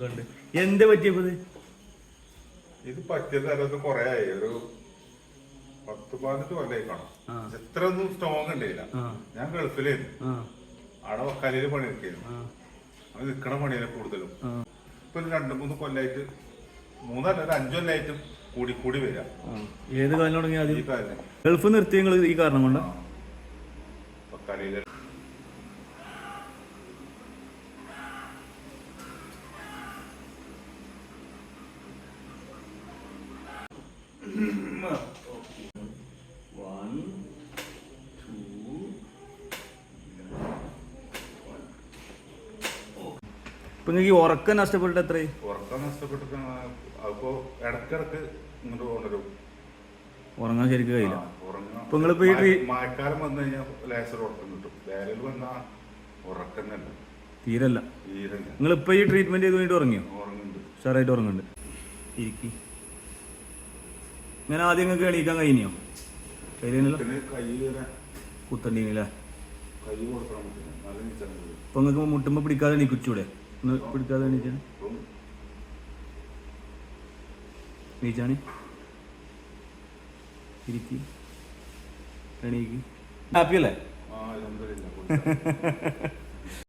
കണ്ട്. എന്ത് പറ്റിയപ്പോ ഇത് പറ്റിയത് അതൊക്കെ കൊറേ ആയി. ഒരു പത്ത് പതിനെട്ട് കൊല്ലായി കാണും. ഇത്ര എത്ര ഒന്നും സ്ട്രോങ് ഉണ്ടായില്ല ഞാൻ ഗൾഫിലായിരുന്നു. അവിടെ വക്കാലിയിൽ പണി എടുക്കായിരുന്നു അത് നിൽക്കണ പണിയിലെ കൂടുതലും. ഇപ്പൊ ഒരു രണ്ട് മൂന്ന് കൊല്ലായിട്ട് മൂന്നല്ല ഒരു അഞ്ചു കൊല്ലായിട്ടും കൂടി കൂടി വരാം. ഏത് കാലം തുടങ്ങിയാൽ ഗൾഫ് നിർത്തി ഈ കാരണം കൊണ്ടാ? വക്കാലിയിലെ ഇപ്പൊ നിങ്ങൾക്ക് ഈ ഉറക്കം നഷ്ടപ്പെട്ടിട്ട് എത്രയായി? ഉറക്കം നഷ്ടപ്പെട്ടിട്ട് അപ്പോ ഇടക്കിടക്ക് ഇങ്ങോട്ട് കൊണ്ടുവരും ഉറങ്ങാൻ ശരിക്കും കഴിയില്ല. ഇപ്പൊ നിങ്ങളിപ്പോ ഈ ട്രീ- മഴക്കാലം വന്നു കഴിഞ്ഞാൽ ലേസർ ഉറക്കം കിട്ടും. വേനൽ വന്നാ ഉറക്കം തന്നെ തീരല്ല. തീരല്ല. നിങ്ങൾ ഇപ്പൊ ഈ ട്രീറ്റ്മെന്റ് ചെയ്ത് വേണ്ടി ഉറങ്ങിയോ? ഉറങ്ങുന്നുണ്ട്. ഉഷാറായിട്ട് ഉറങ്ങുന്നുണ്ട്. ഇരിക്കി. ഇങ്ങനെ ആദ്യം നിങ്ങൾക്ക് എണീക്കാൻ കഴിഞ്ഞോ? കഴിയുന്നില്ല പിന്നെ കൈ ഇങ്ങനെ കുത്തണ്ടീനില്ലേ. ഇപ്പൊ നിങ്ങൾക്ക് മുട്ടുമ്പോ പിടിക്കാതെ എണീക്കൂടെ ഒന്ന് പിടിക്കാതെ എണീച്ചാണ് എണീച്ചാണ് ഇരിക്കി. എണീക്ക്. ഹാപ്പിയല്ലേ